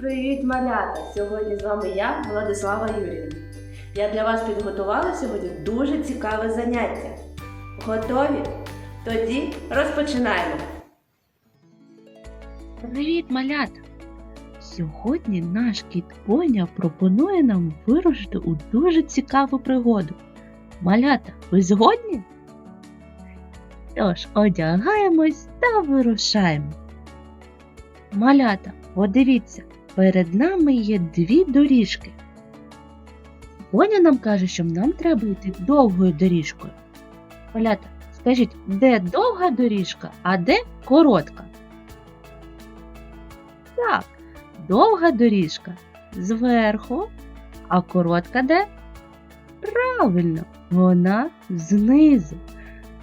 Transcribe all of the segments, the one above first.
Привіт, малята! Сьогодні з вами я, Владислава Юрівна. Я для вас підготувала сьогодні дуже цікаве заняття. Готові? Тоді розпочинаємо. Привіт, малята! Сьогодні наш кіт Поня пропонує нам вирушити у дуже цікаву пригоду. Малята, ви згодні? Тож, одягаємось та вирушаємо. Малята, подивіться, перед нами є дві доріжки. Поня нам каже, що нам треба йти довгою доріжкою. Малята, скажіть, де довга доріжка, а де коротка? Так, довга доріжка зверху, а коротка де? Правильно, вона знизу.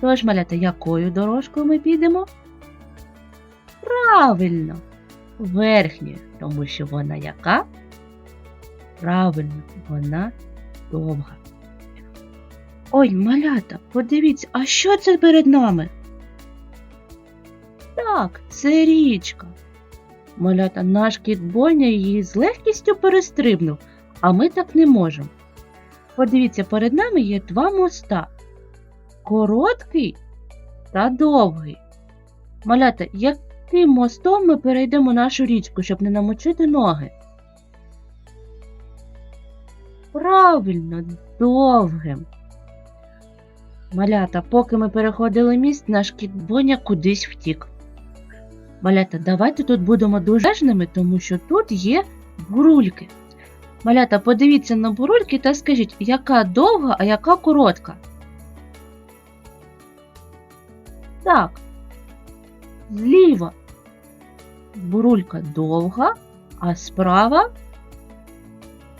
Тож, малята, якою дорожкою ми підемо? Правильно, верхньою, тому що вона яка? Правильно, вона довга. Ой, малята, подивіться, а що це перед нами? Так, це річка. Малята, наш кіт Боня її з легкістю перестрибнув, а ми так не можемо. Подивіться, перед нами є два моста. Короткий та довгий. Малята, яким мостом ми перейдемо нашу річку, щоб не намочити ноги? Правильно, довгим. Малята, поки ми переходили міст, наш кіт Боня кудись втік. Малята, давайте тут будемо дуже уважними, тому що тут є бурульки. Малята, подивіться на бурульки та скажіть, яка довга, а яка коротка. Так. Зліва бурулька довга, а справа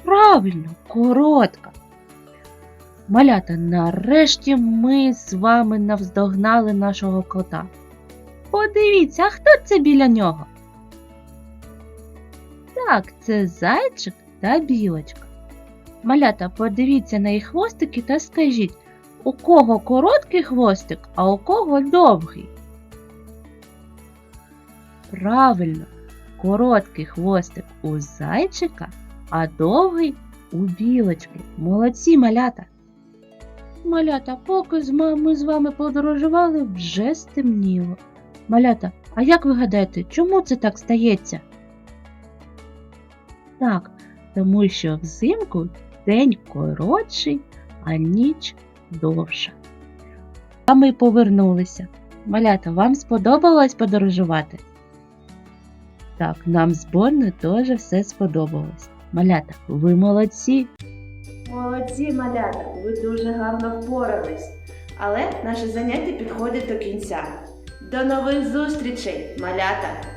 правильно, коротка. Малята, нарешті ми з вами навздогнали нашого кота. Подивіться, а хто це біля нього? Так, це зайчик та білочка. Малята, подивіться на їх хвостики та скажіть, у кого короткий хвостик, а у кого довгий? Правильно, короткий хвостик у зайчика, а довгий у білочки. Молодці малята. Малята, поки ми з вами подорожували, вже стемніло. Малята, а як ви гадаєте, чому це так стається? Так, тому що взимку день коротший, а ніч довша. А ми повернулися. Малята, вам сподобалось подорожувати? Так, нам зборно теж все сподобалось. Малята, ви молодці! Молодці, малята! Ви дуже гарно впорались. Але наше заняття підходить до кінця. До нових зустрічей, малята!